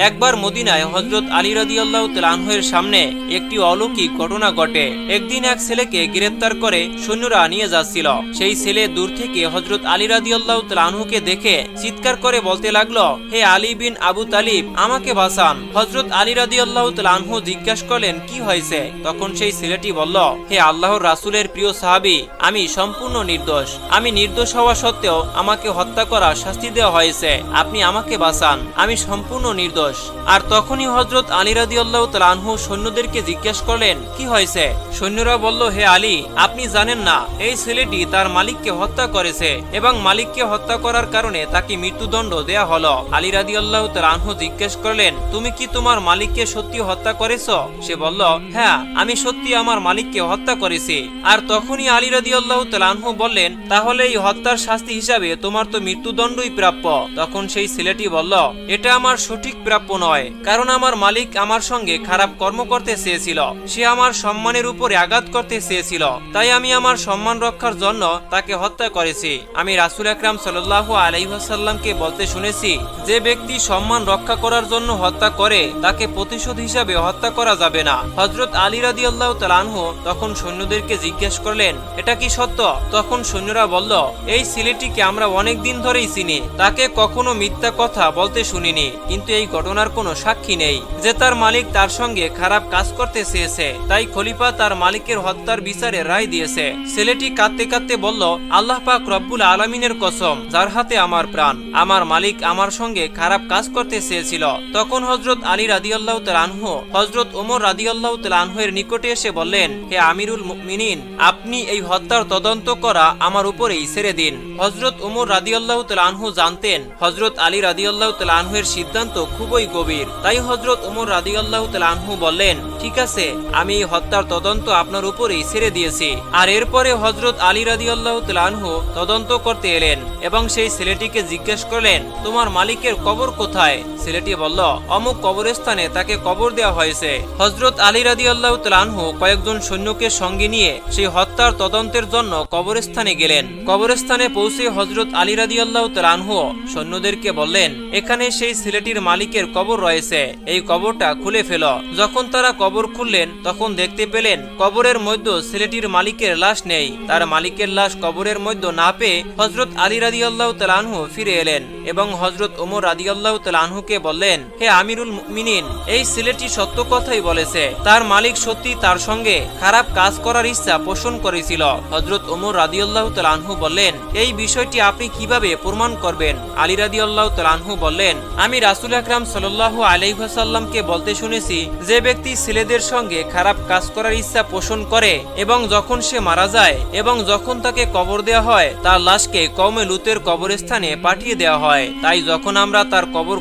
একবার মদিনায় হজরত আলী রাদিয়াল্লাহু তাআলার সামনে একটি অলৌকিক ঘটনা ঘটে। একদিন এক ছেলেকে গ্রেফতার করে সৈন্যরা নিয়ে যাচ্ছিল। সেই ছেলে দূর থেকে হজরত আলী রাদিয়াল্লাহু তাআলাকে দেখে চিৎকার করে বলতে লাগল, হে আলী বিন আবু তালিব, আমাকে বাঁচান। হজরত আলী রাদিয়াল্লাহু তাআলাহু জিজ্ঞাসা করলেন, কি হয়েছে? তখন সেই ছেলেটি বলল, হে আল্লাহর রাসূলের প্রিয় সাহাবী, আমি সম্পূর্ণ নির্দোষ। আমি নির্দোষ হওয়া সত্ত্বেও আমাকে হত্যা করা শাস্তি দেওয়া হয়েছে। আপনি আমাকে বাঁচান। আমি সম্পূর্ণ নির্দোষ। আর তখনই হজরত আলী রাদিয়াল্লাহু তাআলাহু সৈন্যদেরকে জিজ্ঞাসা করলেন, কি হয়েছে? সৈন্যরা বলল, হে আলী, আপনি জানেন না, এই ছেলেটি তার মালিককে হত্যা করেছে এবং মালিককে হত্যা করার কারণে তাকে মৃত্যুদণ্ড দেয়া হলো। আলী রাদিয়াল্লাহু তাআলাহু জিজ্ঞেস করলেন, তুমি কি তোমার মালিককে সত্যি হত্যা করেছ? সে বলল হ্যাঁ আমি সত্যি আমার মালিককে হত্যা করেছি। আর তখনই আলী আল্লাহ তাআলাহু বললেন, তাহলে এই হত্যার শাস্তি হিসাবে তোমার তো মৃত্যুদণ্ডই প্রাপ্য। তখন সেই ছেলেটি বলল, এটা আমার সঠিক প্রাপ্য নয়, কারণ আমার মালিক আমার সঙ্গে খারাপ কর্ম করতে চেয়েছিল। সে আমার সম্মানের উপরে আঘাত করতে চেয়েছিল। তাই আমি আমার সম্মান রক্ষার জন্য তাকে হত্যা করেছি। আমি রাসুল আকরাম সাল্লাল্লাহু আলাইহাসাল্লামকে বলতে শুনেছি, যে ব্যক্তি সম্মান রক্ষা করার জন্য হত্যা করে, তাকে প্রতিশোধ হিসাবে হত্যা করা যাবে না। হজরত আলী রাদি আল্লাহ তালানহু তখন সৈন্যদেরকে জিজ্ঞেস করলেন, এটা কি সত্য? তখন সৈন্যরা বলল, এই ছেলেটিকে আমরা অনেক দিন ধরেই চিনি। তাকে কখনো মিথ্যা কথা বলতে শুনিনি। কিন্তু এই ঘটনার কোনো সাক্ষী নেই। যে তার মালিক তার সঙ্গে খারাপ কাজ করতে চেয়েছে, তাই খলিফা তার মালিকের হত্যার বিচারে রায় দিয়েছে। ছেলেটি কাঁদতে কাঁদতে বলল, আল্লাহ পাক রব্বুল আলমিনের কসম, যার হাতে আমার প্রাণ, আমার মালিক আমার সঙ্গে খারাপ কাজ করতে চেয়েছিল। তখন হজরত আলী রাদিয়াল্লাহ তালানহু হজরত ওমর রাদিয়াল্লাহ তালানহু এর নিকটে এসে বললেন, হে আমিরুল মিনিন আপনি এই হত্যার তদন্ত করা আমার উপরেই ছেড়ে দিন। হজরত ওমর রাদিয়াল্লাহ তালানহু জানতেন হজরত আলী রাদিয়াল্লাহ তালানহু এর সিদ্ধান্ত খুবই গভীর। তাই হজরত ওমর রাদিয়াল্লাহ তালানহু বললেন, ঠিক আছে, আমি এই হত্যার তদন্ত আপনার উপরেই ছেড়ে দিয়েছি। আর এরপরে হজরত আলী রাদিয়াল্লাহ তালানহু তদন্ত করতে এলেন এবং সেই ছেলেটিকে জিজ্ঞেস করলেন, তোমার মালিকের কবর কোথায়? ছেলেটি বলল, অমুক কবরস্থানে তাকে কবর দেওয়া হয়েছে। হজরত আলী রাদি আল্লাহ তালানহু কয়েকজন সৈন্যকে সঙ্গে নিয়ে সেই হত্যার তদন্তের জন্য কবরস্থানে গেলেন। কবরস্থানে পৌঁছে হজরত আলী রাদি আল্লাহ তালানহু সৈন্যদেরকে বললেন, এখানে সেই ছেলেটির মালিকের কবর রয়েছে। এই কবরটা খুলে ফেল। যখন তারা কবর খুললেন, তখন দেখতে পেলেন কবরের মধ্যে ছেলেটির মালিকের লাশ নেই। তার মালিকের লাশ কবরের মধ্যে না পেয়ে হজরত আলী রাদি আল্লাহ তালানহু ফিরে এলেন এবং হজরত ওমর রাদি আল্লাহ তালানহুকে বললেন, হে আমিরুল মিনিন এই ছেলেটি সত্য কথাই বলেছে। তার মালিক সত্যি তার সঙ্গে খারাপ কাজ করার ইচ্ছা পোষণ করেছিল। হজরত ওমর রাদি আল্লাহ তালানহু বললেন, এই বিষয়টি আপনি কীভাবে প্রমাণ করবেন? আলী রাদি আল্লাহ তালানহু বললেন, আমি রাসুল আকরাম সাল্লাহ আলাইহাসাল্লামকে বলতে শুনেছি, যে ব্যক্তি ছেলেদের সঙ্গে খারাপ কাজ করার ইচ্ছা পোষণ করে এবং যখন সে মারা যায় এবং যখন তাকে কবর দেওয়া হয়, তার লাশকে কমে লুতের কবরস্থানে পাঠিয়ে দেওয়া হয়। তাই যখন আমরা তার কবর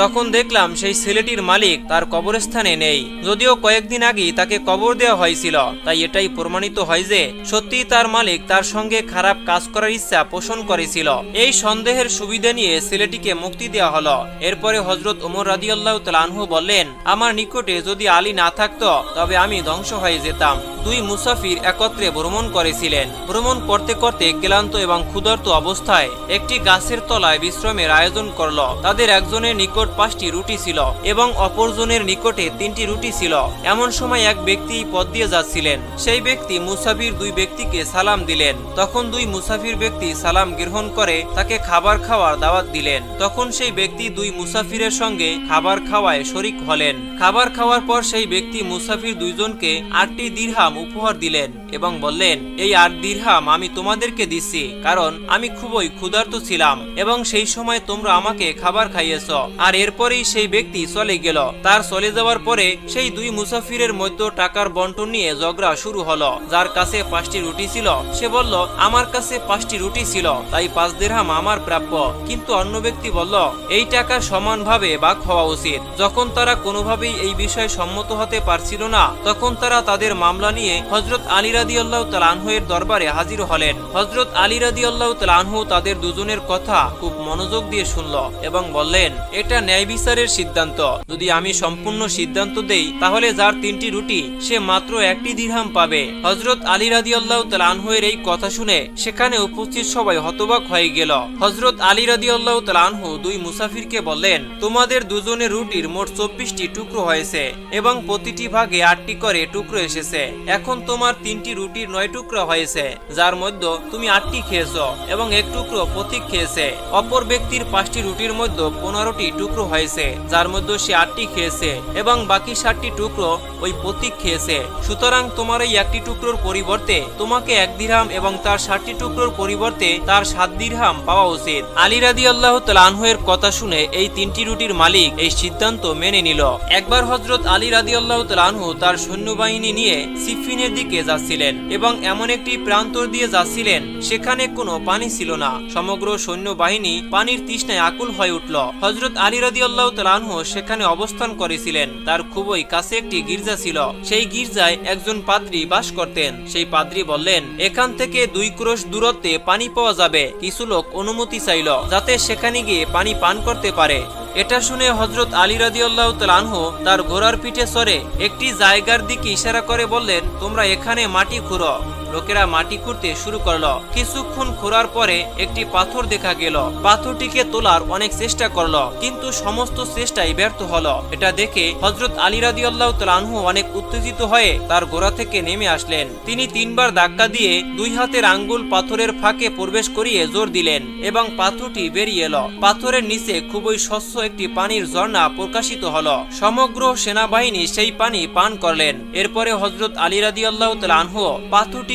তখন দেখলাম সেই ছেলেটির মালিক তার কবরস্থানে নেই। যদিও কয়েকদিন আগেই তাকে কবর দেওয়া হয়েছিল, তাই এটাই প্রমাণিত হয় যে সত্যিই তার মালিক তার সঙ্গে খারাপ কাজ করার ইচ্ছা পোষণ করেছিল। এই সন্দেহের সুবিধা নিয়ে ছেলেটিকে মুক্তি দেওয়া হলো। এরপরে হজরত ওমর রাদিয়াল্লাহ তালানহু বললেন, আমার নিকটে যদি আলী না থাকতো, তবে আমি ধ্বংস হয়ে যেতাম। দুই মুসাফির একত্রে ভ্রমণ করেছিলেন। ভ্রমণ করতে করতে ক্লান্ত এবং ক্ষুধার্ত অবস্থায় একটি গাছের তলায় বিশ্রামের আয়োজন করল। তাদের একজনের নিকট পাঁচটি রুটি ছিল এবং অপরজনের নিকটে তিনটি রুটি ছিল। এমন সময় এক ব্যক্তি পথ দিয়ে যাচ্ছিলেন। সেই ব্যক্তি মুসাফির দুই ব্যক্তিকে সালাম দিলেন। তখন দুই মুসাফির ব্যক্তি সালাম গ্রহণ করে তাকে খাবার খাওয়ার দাওয়াত দিলেন। তখন সেই ব্যক্তি দুই মুসাফিরের সঙ্গে খাবার খাওয়ায় শরিক হলেন। খাবার খাওয়ার পর সেই ব্যক্তি মুসাফির দুইজনকে আটটি দীর্হাম উপহার দিলেন এবং বললেন, এই আট দীর্হাম আমি তোমাদেরকে দিচ্ছি, কারণ আমি খুবই ক্ষুধার্ত ছিলাম এবং সেই সময় তোমরা আমাকে খাবার খাইয়েছ। আর এরপরেই সেই ব্যক্তি চলে গেল। তার চলে যাওয়ার পরে সেই দুই মুসাফিরের মধ্যে টাকার বন্টন নিয়ে ঝগড়া শুরু হলো। যার কাছে পাঁচটি রুটি ছিল, সে বলল, আমার কাছে পাঁচটি রুটি ছিল, তাই পাঁচ দেড়হাম আমার প্রাপ্য। কিন্তু অন্য ব্যক্তি বলল, এই টাকা সমানভাবে ভাগ হওয়া উচিত। যখন তারা কোনোভাবেই এই বিষয়ে সম্মত হতে পারছিল না, তখন তারা তাদের মামলা নিয়ে হজরত আলী রাদি আল্লাহ তালানহের দরবারে হাজির হলেন। হজরত আলী রাদি আল্লাহ তালানহু তাদের দুজনের কথা খুব মনোযোগ দিয়ে শুনল এবং বললেন, এটা ন্যায় বিচারের সিদ্ধান্ত। যদি আমি সম্পূর্ণ সিদ্ধান্ত দেই, তাহলে যার তিনটি রুটি, সে মাত্র একটি দিরহাম পাবে। হজরত আলী রাদি আল্লাহ তালানহের এই কথা শুনে সেখানে উপস্থিত সবাই হতবাক হয়ে গেল। হজরত আলী রাদি আল্লাহ তালানহু দুই মুসাফিরকে বললেন, তোমাদের তোমাদের দুজনের রুটির মোট চব্বিশটি টুকরো হয়েছে এবং প্রতিটি ভাগে আটটি করে টুকরো এসেছে। এখন তোমার তিনটি রুটির নয় টুকরো হয়েছে, যার মধ্যে তুমি আটটি খেয়েছো এবং এক টুকরো প্রতীক খেয়েছে। অপর ব্যক্তির পাঁচটি রুটির মধ্যে পনেরোটি টুকরো হয়েছে, যার মধ্যে সে আটটি খেয়েছে এবং বাকি ষাটটি টুকরো ওই প্রতীক খেয়েছে। সুতরাং তোমার এই একটি টুকরোর পরিবর্তে তোমাকে এক দিরহাম এবং তার ষাটটি টুকরোর পরিবর্তে তার সাত দিরহাম পাওয়া উচিত। আলী রাদি আল্লাহ তালানহের কথা শুনে এই তিনটি রুটির মালিক এই সিদ্ধান্ত মেনে নিল। একবার হজরত আলী রাদি আল্লাহ তালানহু তার সৈন্যবাহিনী নিয়ে সিফিনের দিকে যাচ্ছিলেন এবং এমন একটি প্রান্তর দিয়ে যাচ্ছিলেন, সেখানে কোনো পানি ছিল না। সমগ্র সৈন্যবাহিনী পানির তৃষ্ণায় আকুল হয়ে উঠল। হজরত আলী রাদি আল্লাহ তালানহু সেখানে অবস্থান করেছিলেন। তার খুবই কাছে একটি গির্জা ছিল। সেই গির্জায় একজন পাদ্রী বাস করতেন। সেই পাদ্রী বললেন, এখান থেকে দুই ক্রোশ দূরত্বে পানি পাওয়া যাবে। কিছু লোক অনুমতি চাইল, যাতে সেখানে গিয়ে পানি পান করতে পারে। এটা শুনে হজরত আলী রাদিউল্লাহ তালানহু তার ঘোড়ার পিঠে সরে একটি জায়গার দিকে ইশারা করে বললেন, তোমরা এখানে মাটি খুঁড়ো। লোকেরা মাটি খুঁড়তে শুরু করল। কিছুক্ষণ খোঁড়ার পরে একটি পাথর দেখা গেল। পাথরটিকে তোলার অনেক চেষ্টা করল, কিন্তু সমস্ত চেষ্টাই ব্যর্থ হলো। এটা দেখে হজরত আলী রাদিউল্লাহ তালানহু অনেক উত্তেজিত হয়ে তার ঘোড়া থেকে নেমে আসলেন। তিনি তিনবার ধাক্কা দিয়ে দুই হাতের আঙ্গুল পাথরের ফাঁকে প্রবেশ করিয়ে জোর দিলেন এবং পাথরটি বেরিয়ে এলো। পাথরের নিচে খুবই স্বচ্ছ একটি পানির ঝর্ণা প্রকাশিত হলো। সমগ্র সেনাবাহিনী সেই পানি পান করলেন। এরপরে হজরত আলী রাদি আল্লাহ আনহু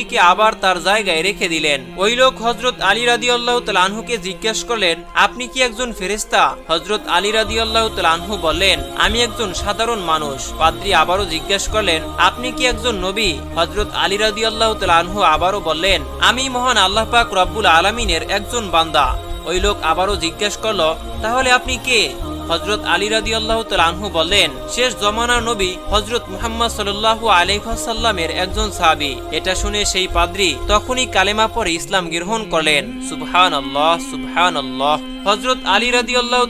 পাথরটিকে আবার তার জায়গায় রেখে দিলেন। ওই লোক হজরত আলী রাদি আল্লাহ আনহুকে জিজ্ঞেস করলেন, আপনি কি একজন ফেরেস্তা হজরত আলী রাদি আল্লাহ আনহু বললেন, আমি একজন সাধারণ মানুষ। পাদ্রী আবারও জিজ্ঞেস করলেন, আপনি কি একজন নবী? হজরত আলী রাদি আল্লাহ আনহু আবারও বললেন, আমি মহান আল্লাহ পাক রব্বুল আলমিনের একজন বান্দা। ওই লোক আবারও জিজ্ঞেস করল, তাহলে আপনি কে? হজরত আলী রাদি আল্লাহ আনহু বলেন শেষ জমানার নবী হজরত মুহাম্মদ সাল্লাহু আলহাসাল্লামের একজন সাহাবি। এটা শুনে সেই পাদ্রি তখনই কালেমা পরে ইসলাম গ্রহণ করলেন। সুবহান আল্লাহ সুবহান আল্লাহ হজরত আলী রাদি আল্লাহ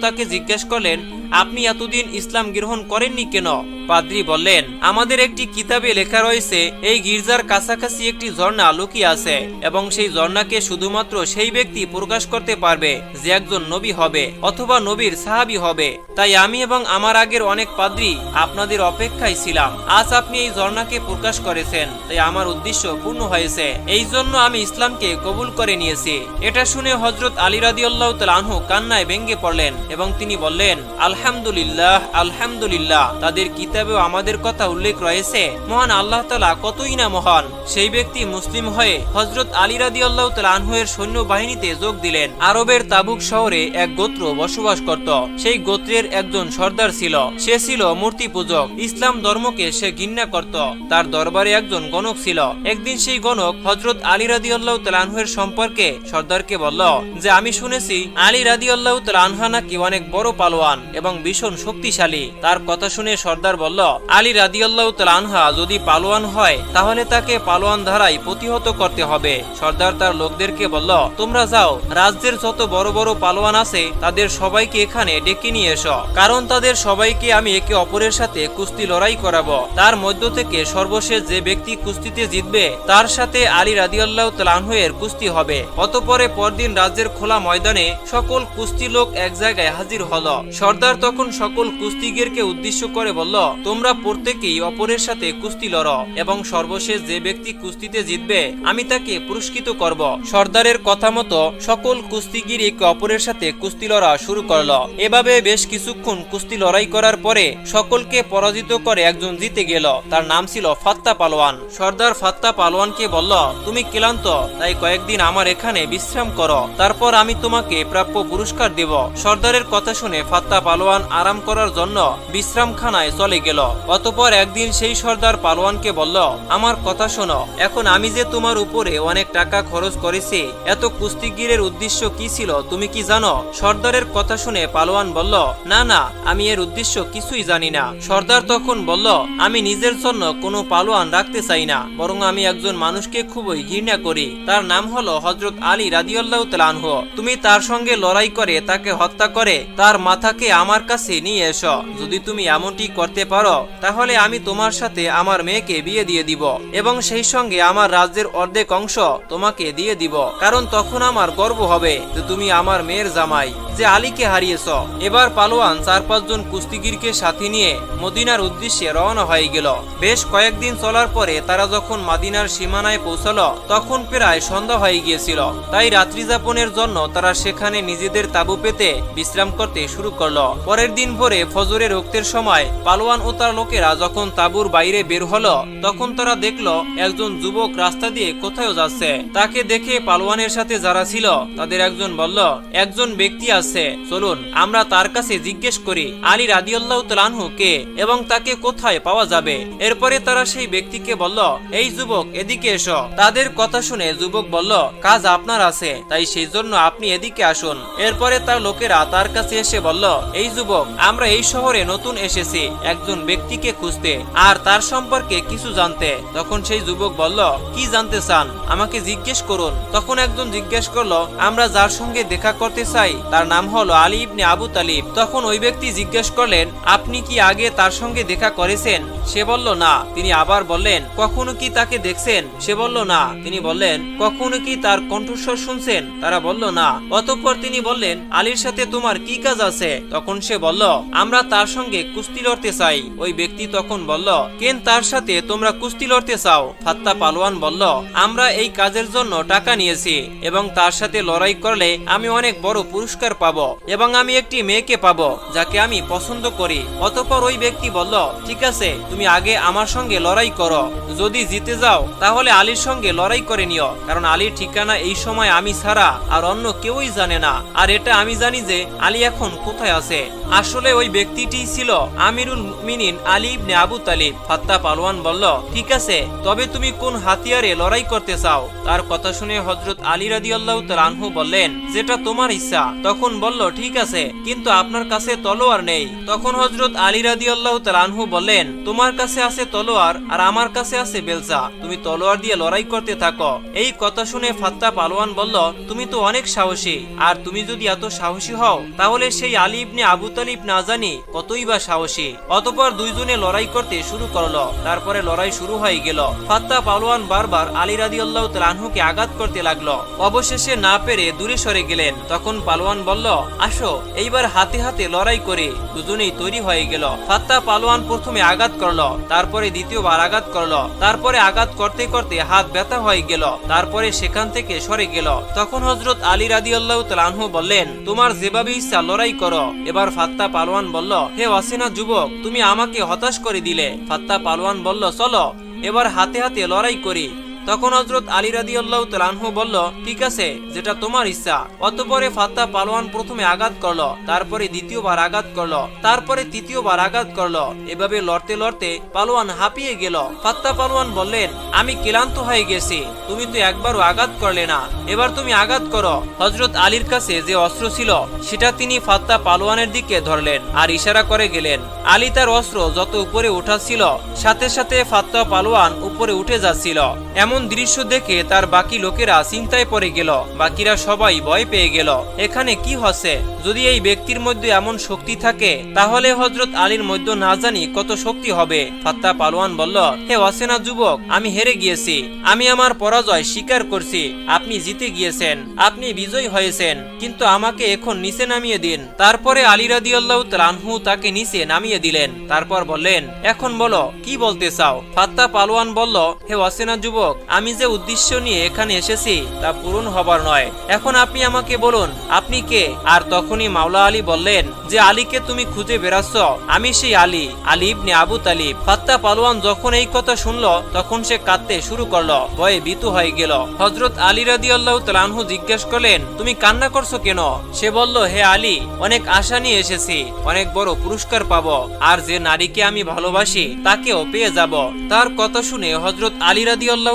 তাকে জিজ্ঞেস করলেন আপনি এতদিন ইসলাম গ্রহণ করেননি কেন? পাদ্রী বললেন, আমাদের একটি কিতাবে লেখা রয়েছে, এই গির্জার কাছাকাছি একটি ঝর্ণা লুকিয়ে আছে, এবং সেই ঝর্ণাকে শুধুমাত্র সেই ব্যক্তি প্রকাশ করতে পারবে যে একজন নবী হবে, অথবা নবীর সাহাবি হবে। তাই আমি এবং আমার আগের অনেক পাদ্রী আপনাদের অপেক্ষায় ছিলাম। আজ আপনি এই ঝর্ণাকে প্রকাশ করেছেন, তাই আমার উদ্দেশ্য পূর্ণ হয়েছে। এই জন্য আমি ইসলামকে কবুল করে নিয়েছি। এটা শুনে হজরত আলী রাদিউল্লাহ তালানহু কান্নায় ভেঙ্গে পড়লেন এবং তিনি বললেন আলহামদুলিল্লাহ আলহামদুলিল্লাহ। তাদের কিতাবেও আমাদের কথা উল্লেখ রয়েছে। মহান আল্লাহ তালা কতই না মহান। সেই ব্যক্তি মুসলিম হয়ে হজরত আলী রাদি আল্লাহ তালানহের সৈন্যবাহিনীতে যোগ দিলেন। আরবের তাবুক শহরে এক গোত্র বসবাস করত। সেই গোত্রের একজন সর্দার ছিল। সে ছিল মূর্তি পূজক। ইসলাম ধর্মকে সে ঘৃণা করত। তার দরবারে একজন গণক ছিল। একদিন সেই গণক হজরত আলী রাদি আল্লাহ তালানহের সম্পর্কে সর্দারকে বলল, যে আমি শুনেছি, আলী রাদি আল্লাহ তালানহা নাকি অনেক বড় পালোয়ান এবং ভীষণ শক্তিশালী। তার কথা শুনে সর্দার বলল, আলী রাদিয়াল্লাহ তালানহা যদি পালোয়ান হয়, তাহলে তাকে পালোয়ান ধারাই প্রতিহত করতে হবে। সর্দার তার লোকদেরকে বলল, তোমরা যাও, রাজ্যের যত বড় বড় পালোয়ান আছে, তাদের সবাইকে এখানে ডেকে নিয়ে এসো। কারণ তাদের সবাইকে আমি একে অপরের সাথে কুস্তি লড়াই করাবো। তার মধ্য থেকে সর্বশেষ যে ব্যক্তি কুস্তিতে জিতবে, তার সাথে আলী রাদিয়াল্লাহ তালানহের কুস্তি হবে। অতপরে পরদিন রাজ্যের খোলা ময়দানে সকল কুস্তি লোক এক জায়গায় হাজির হলো। সর্দার তখন সকল কুস্তিগিরকে উদ্দেশ্য করে বলল, তোমরা প্রত্যেকেই অপরের সাথে কুস্তি লড় এবং সর্বশেষ যে ব্যক্তি কুস্তিতে জিতবে, আমি তাকে পুরস্কৃত করব। সর্দারের কথা মতো সকল কুস্তিগির একে অপরের সাথে কুস্তি লড়া শুরু করল। এভাবে বেশ কিছুক্ষণ কুস্তি লড়াই করার পরে সকলকে পরাজিত করে একজন জিতে গেল। তার নাম ছিল ফাত্তা পালোয়ান। সর্দার ফাত্তা পালোয়ানকে বলল, তুমি ক্লান্ত, তাই কয়েকদিন আমার এখানে বিশ্রাম করো। তারপর আমি তোমাকে প্রাপ্য পুরস্কার দেব। সর্দারের কথা শুনে ফাত্তা পালোয়ান আরাম করার জন্য বিশ্রামখানায় চলে গেল। অতপর একদিন সেই সর্দার পালোয়ানকে বলল, আমার কথা শোনো, এখন আমি যে তোমার উপরে অনেক টাকা খরচ করেছি, এত কুস্তিগিরের উদ্দেশ্য কি ছিল তুমি কি জানো? সর্দারের কথা শুনে পালোয়ান বলল, না না, আমি এর উদ্দেশ্য কিছুই জানি না। সর্দার তখন বলল, আমি নিজের জন্য কোনো পালোয়ান রাখতে চাই না, বরং আমি একজন মানুষকে খুবই ঘৃণা করি। তার নাম হলো হজরত আলী রাদিউল্লাহ তালানহ তুমি তার সঙ্গে লড়াই করে, তাকে হত্যা করে, তার মাথাকে আমার কাছে নিয়ে এসো। যদি তুমি এমনটি করতে পারো, তাহলে আমি তোমার সাথে আমার মেয়েকে বিয়ে দিয়ে দিব এবং সেই সঙ্গে আমার রাজ্যের অর্ধেক অংশ তোমাকে দিয়ে দিব। কারণ তখন আমার গর্ব হবে যে তুমি আমার মেয়ের জামাই, যে আলীকে হারিয়েছ। এবার পালোয়ান চার পাঁচজন কুস্তিগিরকে সাথে নিয়ে মদিনার উদ্দেশ্যে রওনা হয়ে গেল। বেশ কয়েকদিন চলার পরে তারা যখন মাদিনার সীমানায় পৌঁছালো, তখন প্রায় সন্ধ্যা হয়ে গিয়েছিল। তাই রাত্রি যাপনের জন্য তারা সেখানে নিজেদের তাবু পেতে বিশ্রাম করতে শুরু করল। পরের দিন ভোরে ফজরে রক্তের সময় পালোয়ান ও তার লোকেরা যখন তাবুর বাইরে বের হলো, তখন তারা দেখল একজন যুবক রাস্তা দিয়ে কোথায় যাচ্ছে। তাকে দেখে পালোয়ানের সাথে যারা ছিল, তাদের একজন বলল, একজন ব্যক্তি আছে, চলুন, আমরা তার কাছে জিজ্ঞেস করি, আলী রাদিয়াল্লাহু তাআলাহু কে এবং তাকে কোথায় পাওয়া যাবে? এরপরে তারা সেই ব্যক্তিকে বলল, এই যুবক, এদিকে এসো। তাদের কথা শুনে যুবক বলল, কাজ আপনার আছে, তাই সেই জন্য আপনি এদিকে আসুন। এরপরে তার লোকেরা তার কাছে এসে বলল এই যুবক, আমরা এই শহরে নতুন এসেছি, একজন ব্যক্তিকে খুঁজতে, আর তার সম্পর্কে কিছু জানতে। তখন সেই যুবক বলল, কি জানতে চান? আমাকে জিজ্ঞেস করুন। তখন একজন জিজ্ঞেস করল, আমরা যার সঙ্গে দেখা করতে চাই, তার নাম হলো আলী ইবনে আবু তালিব। তখন ওই ব্যক্তি জিজ্ঞেস করলেন, আপনি কি আগে তার সঙ্গে দেখা করেছেন? সে বলল, না। তিনি আবার বললেন, কখনো কি তাকে দেখছেন? সে বলল, না। তিনি বললেন, কখনো কি তার কণ্ঠস্বর শুনছেন? তারা বলল, না। অতঃপর তিনি বললেন, আলীর সাথে তোমার কি কাজ আছে? তখন সে বলল, আমরা তার সঙ্গে কুস্তি লড়তে চাই। ওই ব্যক্তি তখন বলল, কেন তার সাথে তোমরা কুস্তি লড়তে চাও? ফাত্তা পালোয়ান বলল, আমরা এই কাজের জন্য টাকা নিয়েছি এবং তার সাথে লড়াই করলে আমি অনেক বড় পুরস্কার পাবো এবং আমি একটি মেয়েকে পাবো যাকে আমি পছন্দ করি। অতঃপর ওই ব্যক্তি বলল, ঠিক আছে, তুমি আগে আমার সঙ্গে লড়াই করো। যদি জিতে যাও, তাহলে আলীর সঙ্গে লড়াই করে নিও, কারণ আলীর ঠিকানা এই সময় আমি ছাড়া আর অন্য কেউই জানে না। আর এটা আমি জানি যে আলী এখন কোথায় আছে। আসলে ওই ব্যক্তিটি ছিল আমিরুল মিনিন আলী ইবনে আবু তালিব। ফাত্তা পালোয়ান বলল, ঠিক আছে, তবে তুমি কোন হাতিয়ারে লড়াই করতে চাও? তার কথা শুনে হজরত আলী রাদি আল্লাহ আনহু বললেন, যেটা তোমার ইচ্ছা। তখন বলল, ঠিক আছে, কিন্তু আপনার কাছে তলোয়ার নেই। তখন হজরত আলী রাদি আল্লাহ আনহু বললেন, তোমার কাছে আছে তলোয়ার আর আমার কাছে আছে বেলচা। তুমি তলোয়ার দিয়ে লড়াই করতে থাকো। এই কথা শুনে ফাত্তা পালোয়ান বলল, তুমি তো অনেক সাহসী, আর তুমি যদি এত সাহসী হও, তাহলে সেই আলী ইবনে আবু তালিব না জানি কতই বা সাহসী। অতপর দুইজনে লড়াই করতে শুরু করল। তারপরে লড়াই শুরু হয়ে গেল। ফাত্তা পালোয়ান বারবার আলী রাদি আল্লাহ আনহুকে আঘাত করতে লাগল। অবশেষে না পেরে দূরে সরে গেলেন। তখন পালোয়ান বলল, আসো, এইবার হাতে হাতে লড়াই করে দুজনেই তৈরি হয়ে গেল। ফাত্তা পালোয়ান প্রথমে আঘাত করল, তারপরে দ্বিতীয়বার আঘাত করল। তারপরে আঘাত করতে করতে হাত ব্যথা হয়ে গেল। তারপরে সেখান থেকে সরে গেল। তখন হজরত আলী রাদি আল্লাহ আনহু বললেন, তোমার যেভাবে ইচ্ছা লড়াই করো। এবার ফাত্তা পালোয়ান বলল, হে অসিনা যুবক, তুমি আমাকে হতাশ করে দিলে। ফাত্তা পালোয়ান বলল, চলো, এবার হাতে হাতে লড়াই করি। তখন হজরত আলী রাদি আল্লাহ তালানহু বলল, ঠিক আছে, যেটা তোমার ইচ্ছা। অতপরে ফাত্তা পালোয়ান প্রথমে আঘাত করল, তারপরে দ্বিতীয়বার আঘাত করল, তারপরে তৃতীয়বার আঘাত করল। এভাবে লড়তে লড়তে পালোয়ান হাঁপিয়ে গেল। ফাত্তা পালোয়ান বললেন, আমি ক্লান্ত হয়ে গেছি, তুমি তো একবারও আঘাত করলে না। এবার তুমি আঘাত করো। হজরত আলীর কাছে যে অস্ত্র ছিল, সেটা তিনি ফাত্তা পালোয়ানের দিকে ধরলেন আর ইশারা করে গেলেন। আলী তার অস্ত্র যত উপরে উঠাচ্ছিল সাথে সাথে ফাত্তা পালোয়ান উপরে উঠে যাচ্ছিল। এমন দৃশ্য দেখে তার বাকি লোকেরা চিন্তায় পড়ে গেল। বাকিরা সবাই ভয় পেয়ে গেল। এখানে কি হচ্ছে? যদি এই ব্যক্তির মধ্যে এমন শক্তি থাকে, তাহলে হজরত আলীর মধ্যে না জানি কত শক্তি হবে। ফাত্তা পালোয়ান বলল, হে অসেনা যুবক, আমি হেরে গিয়েছি। আমি আমার পরাজয় স্বীকার করছি। আপনি জিতে গিয়েছেন। আপনি বিজয়ী হয়েছেন। কিন্তু আমাকে এখন নিচে নামিয়ে দিন। তারপরে আলী রাদি আল্লাহ রানহু তাকে নিচে নামিয়ে দিলেন। তারপর বললেন, এখন বলো, কি বলতে চাও? ফাত্তা পালোয়ান বলল, হে অসেনা যুবক আমি যে উদ্দেশ্য নিয়ে এখানে এসেছি তা পূরণ হবার নয়। এখন আপনি আমাকে বলুন, আপনি কে? আর তখনই মাওলা আলী বললেন যে, আলীকে তুমি খুঁজে বেড়াচ্ছ। আমি সেই আলী আলী ইবনে আবু তালিব। ফাত্তা পালোয়ান যখন এই কথা শুনলো, তখন সে কাঁদতে শুরু করল, ভয়ে ভীতু হয়ে গেল। হজরত আলী রাদি আল্লাহ তালানহু জিজ্ঞেস করলেন, তুমি কান্না করছ কেন? সে বলল, হে আলী, অনেক আশা নিয়ে এসেছি, অনেক বড় পুরস্কার পাব, আর যে নারীকে আমি ভালোবাসি, তাকেও পেয়ে যাব। তার কথা শুনে হজরত আলী রাদি আল্লাহ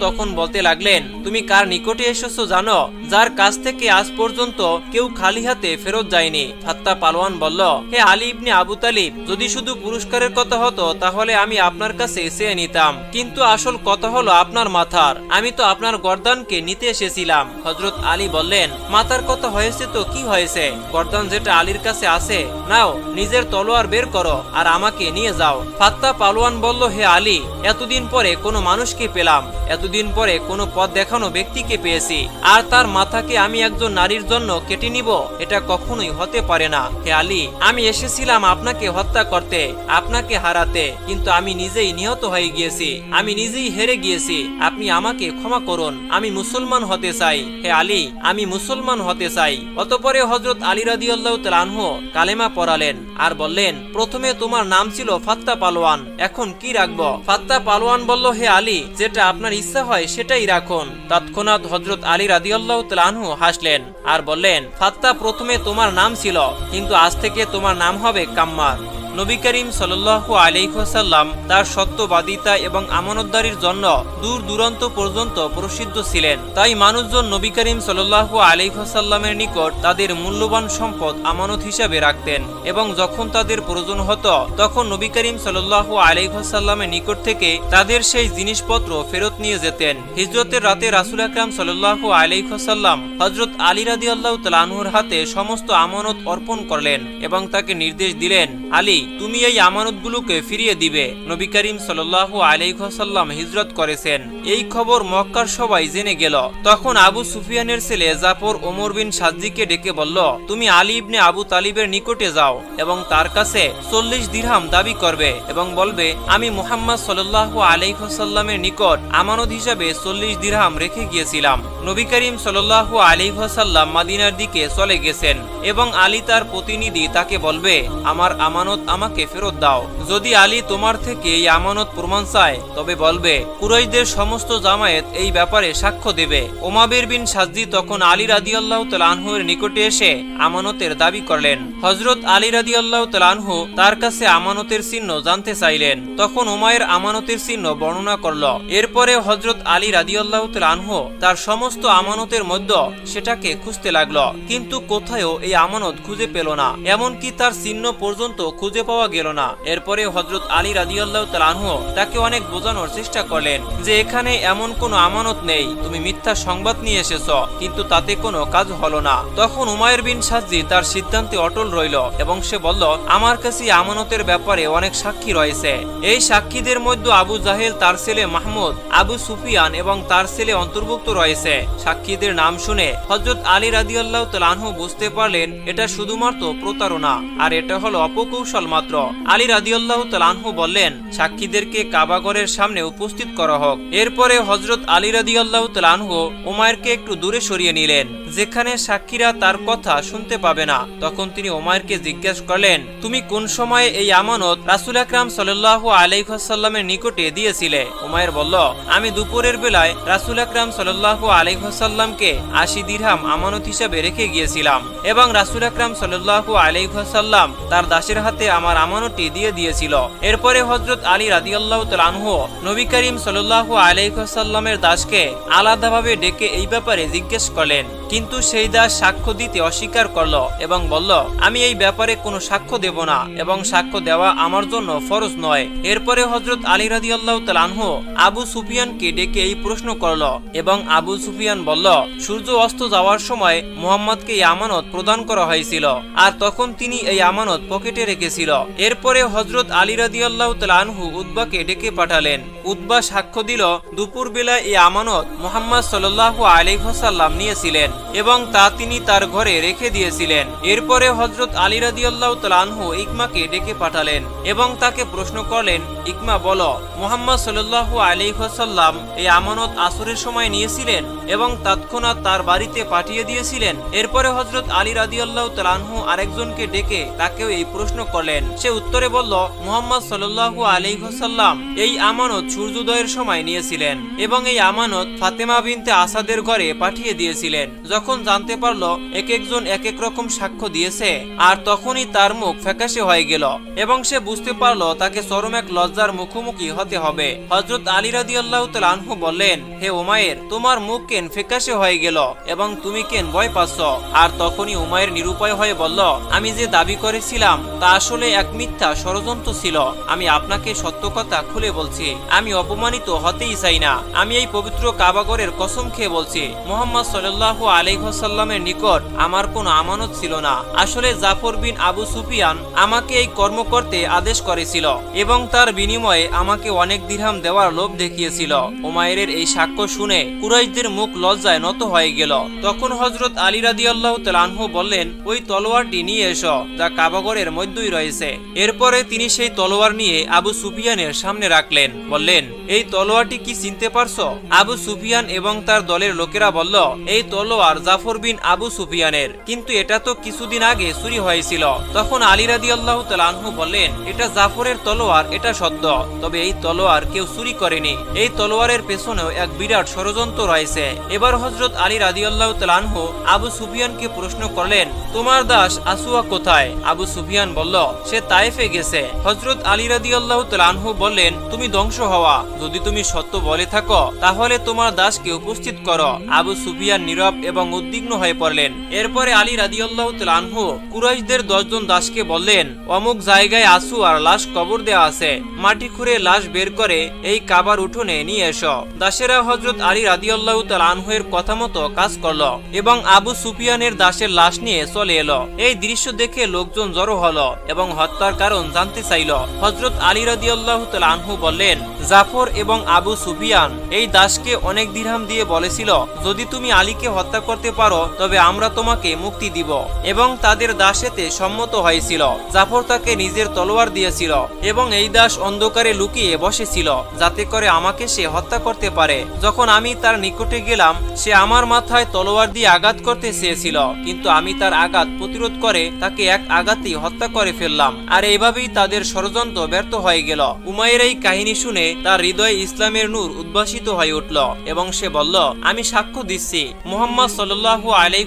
তখন বলতে লাগলেন তুমি কার নিকটে এসেছ জানো? যার কাছ থেকে আজ পর্যন্ত কেউ খালি হাতে ফেরত যায়নি। ফাত্তা পালোয়ান বলল, হে আলী ইবনে আবু তালিব, যদি শুধু পুরস্কারের কথা হতো, তাহলে আমি আপনার কাছে চেয়ে নিতাম। কিন্তু আসল কথা হলো আপনার মাথার। আমি তো আপনার গর্দানকে নিতে এসেছিলাম। হজরত আলী বললেন, মাথার কথা হয়েছে তো কি হয়েছে? গর্দান যেটা আলীর কাছে আছে, নাও, নিজের তলোয়ার বের করো আর আমাকে নিয়ে যাও। ফাত্তা পালোয়ান বলল, হে আলী, এতদিন পরে কোনো মানুষকে পেলাম। এতদিন পরে কোনো পথ দেখানো ব্যক্তিকে পেয়েছি। আর তার মাথাকে আমি একজন নারীর জন্য কেটে নিব, এটা কখনোই হতে পারে না। হে আলী, আমি এসেছিলাম আপনাকে হত্যা করতে, আপনাকে হারাতে, কিন্তু আমি নিজেই নিহত হয়ে গিয়েছি, আমি নিজেই হেরে গিয়েছি, আপনি আমাকে ক্ষমা করুন, আমি মুসলমান হতে চাই। হে আলী, আমি মুসলমান হতে চাই। অতপরে হজরত আলী রাদিয়াল্লাহু তাআলাহু কালেমা পড়ালেন, আর বললেন, প্রথমে তোমার নাম ছিল ফাত্তা পালোয়ান, এখন কি রাখব? ফাত্তা পালোয়ান বলল, হে আলী, যেটা আপনার ইচ্ছা হয় সেটাই রাখুন। তৎক্ষণাৎ হজরত আলী রাদিয়াল্লাহু তাআলাহু হাসলেন আর বললেন ফাত্তা প্রথমে তোমার নাম ছিল, কিন্তু আজ থেকে তোমার নাম হবে কাম্মার। নবী করিম সাল্লাল্লাহু আলাইসাল্লাম তার সত্যবাদিতা এবং আমানতদারির জন্য দূর দূরান্ত পর্যন্ত প্রসিদ্ধ ছিলেন। তাই মানুষজন নবী করিম সাল্লাল্লাহু আলাইসাল্লামের নিকট তাদের মূল্যবান সম্পদ আমানত হিসাবে রাখতেন এবং যখন তাদের প্রয়োজন হতো, তখন নবী করিম সাল্লাল্লাহু আলাইসাল্লামের নিকট থেকে তাদের সেই জিনিসপত্র ফেরত নিয়ে যেতেন। হিজরতের রাতে রাসুল আকরাম সাল্লাল্লাহু আলাইসাল্লাম হজরত আলী রাদি আল্লাহ তালানহুর হাতে সমস্ত আমানত অর্পণ করলেন এবং তাকে নির্দেশ দিলেন, আলী তুমি এই আমানতগুলোকে ফিরিয়ে দিবে। নবী করিম সাল্লাল্লাহু আলাইসাল্লাম হিজরত করেছেন। এই খবর মক্কার সবাই জেনে গেল। তখন আবু সুফিয়ানের ছেলে জাফর ওমর বিন সাজ্জিকে ডেকে বলল, তুমি আলী ইবনে আবু তালিবের নিকটে যাও এবং তার কাছে চল্লিশ দিরহাম দাবি করবে এবং বলবে, আমি মুহাম্মদ সাল্লাল্লাহু আলাইসাল্লামের নিকট আমানত হিসাবে চল্লিশ দিরহাম রেখে গিয়েছিলাম। নবী করিম সাল্লাল্লাহু আলাইসাল্লাম মাদিনার দিকে চলে গেছেন। এবং আলী তার প্রতিনিধি তাকে বলবে, আমার আমানত আমাকে ফেরত দাও। যদি আলী তোমার থেকে এই আমানত প্রমাণ চায়, তবে বলবে, কুরাইশদের সমস্ত জামায়াত এই ব্যাপারে সাক্ষ্য দেবে। ওমাবির বিন সাজ্জি তখন আলী রাদি আল্লাহ তালানহুর নিকটে এসে আমানতের দাবি করলেন। হজরত আলী রাদি আল্লাহ তালানহু তার কাছে আমানতের চিহ্ন জানতে চাইলেন। তখন ওমায়ের আমানতের চিহ্ন বর্ণনা করল। এরপরে হজরত আলী রাদি আল্লাহ তালানহু তার সমস্ত আমানতের মধ্যে সেটাকে খুঁজতে লাগল। কিন্তু কোথায়ও এই আমানত খুঁজে পেল না, এমনকি তার চিহ্ন পর্যন্ত খুঁজে পাওয়া গেল না। এরপরে হজরত আলী রাদিয়াল্লাহ তালানহ তাকে অনেক বোঝানোর চেষ্টা করলেন যে, এখানে এমন কোনো আমানত নেই, তুমি মিথ্যা সংবাদ নিয়ে এসেছ, কিন্তু তাতে কোনো কাজ হলো না। তখন উমায়ের বিন সাজ্জি তার সিদ্ধান্তে অটল রইল এবং সে বলল, আমার কাছে আমানতের ব্যাপারে অনেক সাক্ষী রয়েছে। এই সাক্ষীদের মধ্যে আবু জাহেল, তার ছেলে মাহমুদ, আবু সুফিয়ান এবং তার ছেলে অন্তর্ভুক্ত রয়েছে। সাক্ষীদের নাম শুনে হজরত আলী রাদিয়াল্লাহ তালানহ বুঝতে পারলেন এটা শুধুমাত্র প্রতারণা, আর এটা হলো অপকৌশল মাত্র। আলী রাদিয়াল্লাহ তালানহু বললেন, সাক্ষীদেরকে কাবাগরের সামনে উপস্থিত করা হোক। এরপরে হজরত আলী রাদিয়াল্লাহ তালানহু ওমায়েরকে একটু দূরে সরিয়ে নিলেন, যেখানে সাক্ষীরা তার কথা শুনতে পাবে না। তখন তিনি ওমায়েরকে জিজ্ঞেস করলেন, তুমি কোন সময়ে এই আমানত রাসুল আকরাম সাল্লাহ আলাইসাল্লামের নিকটে দিয়েছিলে? ওমায়ের বলল, আমি দুপুরের বেলায় রাসুল আকরাম সাল্লাহ আলাইসাল্লামকে আশি দিরহাম আমানত হিসাবে রেখে গিয়েছিলাম এবং রাসুল আকরাম সাল্লাহ আলাইসাল্লাম তার দাসের হাতে আমার আমানতটি দিয়ে দিয়েছিল। এরপরে হজরত আলী রাদিয়াল্লাহ তালানহ নবী করিম সাল্লাহ আলাইসাল্লামের দাসকে আলাদাভাবে ডেকে এই ব্যাপারে জিজ্ঞেস করলেন, কিন্তু সেই দাস সাক্ষ্য দিতে অস্বীকার করল এবং বলল, আমি এই ব্যাপারে কোনো সাক্ষ্য দেব না এবং সাক্ষ্য দেওয়া আমার জন্য ফরজ নয় এরপরে হজরত আলী রাদি আল্লাহ তালানহ আবু সুফিয়ানকে ডেকে এই প্রশ্ন করল এবং আবু সুফিয়ান বলল, সূর্য অস্ত যাওয়ার সময় মোহাম্মদকে এই আমানত প্রদান করা হয়েছিল, আর তখন তিনি এই আমানত পকেটে রেখেছিল। এরপরে হজরত আলী রাদি আল্লাহ তালানহু উদ্বাকে ডেকে পাঠালেন। উদ্বা সাক্ষ্য দিল দুপুর বেলা এই আমানত মোহাম্মদ সাল্লাহ আলিহাসাল্লাম নিয়েছিলেন এবং তা তিনি তার ঘরে রেখে দিয়েছিলেন। এরপরে হজরত আলী রাদিয়াল্লাহ তালানহু ইকমাকে ডেকে পাঠালেন এবং তাকে প্রশ্ন করলেন, ইকমা, বলো, মোহাম্মদ সাল্লাহ আলিহাসাল্লাম এই আমানত আসরের সময় নিয়েছিলেন এবং তৎক্ষণাৎ তার বাড়িতে পাঠিয়ে দিয়েছিলেন? এরপরে হজরত আলী রাদি রাদিয়াল্লাহু তাআলাহু আরেকজনকে ডেকে তাকেও এই প্রশ্ন করলেন। সে উত্তরে বলল, মুহাম্মদ সাল্লাল্লাহু আলাইহি ওয়াসাল্লাম এই আমানত সূর্যোদয়ের সময় নিয়েছিলেন এবং এই আমানত ফাতেমা বিনতে আসাদের ঘরে পাঠিয়ে দিয়েছিলেন। যখন জানতে পারল এক একজন এক এক রকম সাক্ষ্য দিয়েছে, আর তখনই তার মুখ ফ্যাকাশে হয়ে গেল এবং সে বুঝতে পারল তাকে চরম এক লজ্জার মুখোমুখি হতে হবে। হজরত আলী রাদিয়াল্লাহু তাআলা আনহু বললেন, হে উমায়ের তোমার মুখ কেন ফ্যাকাশে হয়ে গেল এবং তুমি কেন ভয় পাচ্ছ? আর তখনই উমায়ের নিরুপায় হয়ে বলল, আমি যে দাবি করেছিলাম, তা আসলে এক মিথ্যা ষড়যন্ত্র ছিল। আমি আপনাকে সত্য কথা খুলে বলছি। আমি অপমানিত হতেই চাই না। আমি এই পবিত্র কাবাগরের কসম খেয়ে বলছি, মোহাম্মদ সাল্লাল্লাহু আলাইহাল্লামের নিকট আমার কোনো আমানত ছিল না। আসলে জাফর বিন আবু সুফিয়ান আমাকে এই কর্ম করতে আদেশ করেছিল এবং তার বিনিময়ে আমাকে অনেক দিরহাম দেওয়ার লোভ দেখিয়েছিল। ওমায়ের এই সাক্ষ্য শুনে কুরাইশদের মুখ লজ্জায় নত হয়ে গেল। তখন হজরত আলী রাদি আল্লাহ তালহু বললেন, ওই তলোয়ারটি নিয়ে এসো, যা কাবাগরের মধ্যেই রয়েছে। এরপরে তিনি সেই তলোয়ার নিয়ে আবু সুফিয়ানের সামনে রাখলেন, বললেন, এই তলোয়ারটি কি চিনতে পারছ? আবু সুফিয়ান এবং তার দলের লোকেরা বলল, এই তলোয়ার জাফর বিন আবু সুফিয়ানের, কিন্তু এটা তো কিছুদিন আগে চুরি হয়েছিল। তখন আলী রাদি আল্লাহ তালহু বললেন, এটা জাফরের তলোয়ার, এটা সত্য, তবে এই তলোয়ার কেউ চুরি করেনি। এই তলোয়ারের পেছনেও এক বিরাট ষড়যন্ত্র রয়েছে। এবার হজরত আলী রাদি আল্লাহ তালহু আবু সুফিয়ানকে প্রশ্ন করলেন তোমার দাস আসুয়া কোথায়? আবু সুফিয়ান বলল, সে তাইফে গেছে। হজরত আলী রাদি আল্লাহ তালহু বললেন, তুমি ধ্বংস হওয়া। যদি তুমি সত্য বলে থাকো, তাহলে তোমার দাসকে উপস্থিত করো। আবু সুফিয়ান নীরব এবং উদ্বিগ্ন হয়ে পড়লেন। এরপরে আলী রাদিয়াল্লাহ তালহু কুরাইশদের দশজন দাসকে বললেন, অমুক জায়গায় আসু আর লাশ কবর দেওয়া আছে। মাটি খুঁড়ে লাশ বের করে এই কাবার উঠোনে নিয়ে এসো। দাসেরা হজরত আলী রাদিয়াল্লাহ তালহু এর কথা মতো কাজ করল এবং আবু সুফিয়ানের দাসের লাশ নিয়ে চলে এলো। এই দৃশ্য দেখে লোকজন জড়ো হলো এবং হত্যার কারণ জানতে চাইল। হজরত আলী রদিয়াল্লাহ আনহু বললেন জাফর এবং আবু সুফিয়ান এই দাসকে অনেক দিরহাম দিয়ে বলেছিল, যদি তুমি আলীকে হত্যা করতে পারো, তবে আমরা তোমাকে মুক্তি দিব। এবং তাদের দাসেতে সম্মত হয়েছিল। জাফর তাকে নিজের তলোয়ার দিয়েছিল এবং এই দাস অন্ধকারে লুকিয়ে বসেছিল, যাতে করে আমাকে সে হত্যা করতে পারে। যখন আমি তার নিকটে গেলাম, সে আমার মাথায় তলোয়ার দিয়ে আঘাত করতে চেয়েছিল, কিন্তু আমি তার আঘাত প্রতিরোধ করে তাকে এক আঘাতেই হত্যা করে ফেললাম। আর এভাবেই তাদের ষড়যন্ত্র ব্যর্থ হয়ে গেল। উমায়ের এই কাহিনী শুনে তার হৃদয়ে ইসলামের নূর উদ্ভাসিত হয়ে উঠল এবং সে বলল, আমি সাক্ষ্য দিচ্ছি, মুহাম্মদ সাল্লাল্লাহু আলাইহি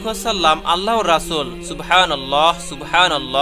আল্লাহ রাসুল। সুবহানাল্লাহ সুবহানাল্লাহ।